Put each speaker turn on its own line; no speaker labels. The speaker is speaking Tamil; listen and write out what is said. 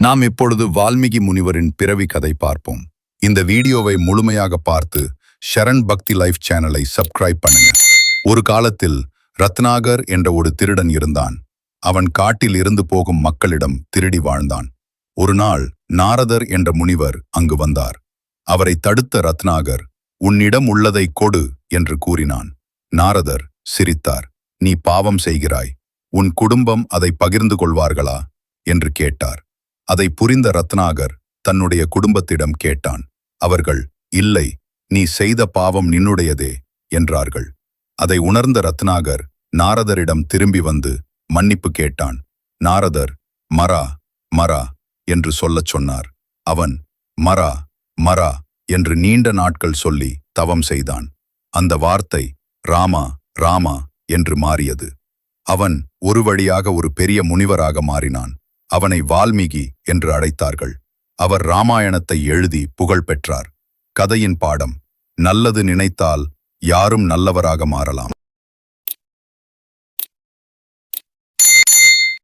நாம் இப்பொழுது வால்மீகி முனிவரின் பிறவி கதை பார்ப்போம். இந்த வீடியோவை முழுமையாக பார்த்து ஷரண் பக்தி லைஃப் சேனலை சப்ஸ்கிரைப் பண்ணுங்க. ஒரு காலத்தில் ரத்னாகர் என்ற ஒரு திருடன் இருந்தான். அவன் காட்டில் இருந்து போகும் மக்களிடம் திருடி வாழ்ந்தான். ஒரு நாள் நாரதர் என்ற முனிவர் அங்கு வந்தார். அவரை தடுத்த ரத்னாகர் உன்னிடம் உள்ளதை கொடு என்று கூறினான். நாரதர் சிரித்தார் நீ பாவம் செய்கிறாய். உன் குடும்பம் அதை பகிர்ந்து கொள்வார்களா? என்று கேட்டார். அதை புரிந்த ரத்னாகர் தன்னுடைய குடும்பத்திடம் கேட்டான் அவர்கள் இல்லை நீ செய்த பாவம் நின்னுடையதே என்றார்கள். அதை உணர்ந்த ரத்னாகர் நாரதரிடம் திரும்பி வந்து மன்னிப்பு கேட்டான் நாரதர் மரா மரா என்று சொல்லச் சொன்னார். அவன் மரா மரா என்று நீண்ட நாட்கள் சொல்லி தவம் செய்தான். அந்த வார்த்தை ராமா ராமா என்று மாறியது. அவன் ஒரு வழியாக ஒரு பெரிய முனிவராக மாறினான். அவனை வால்மீகி என்று அழைத்தார்கள். அவர் ராமாயணத்தை எழுதி புகழ் பெற்றார். கதையின் பாடம் நல்லது நினைத்தால் யாரும் நல்லவராக மாறலாம்.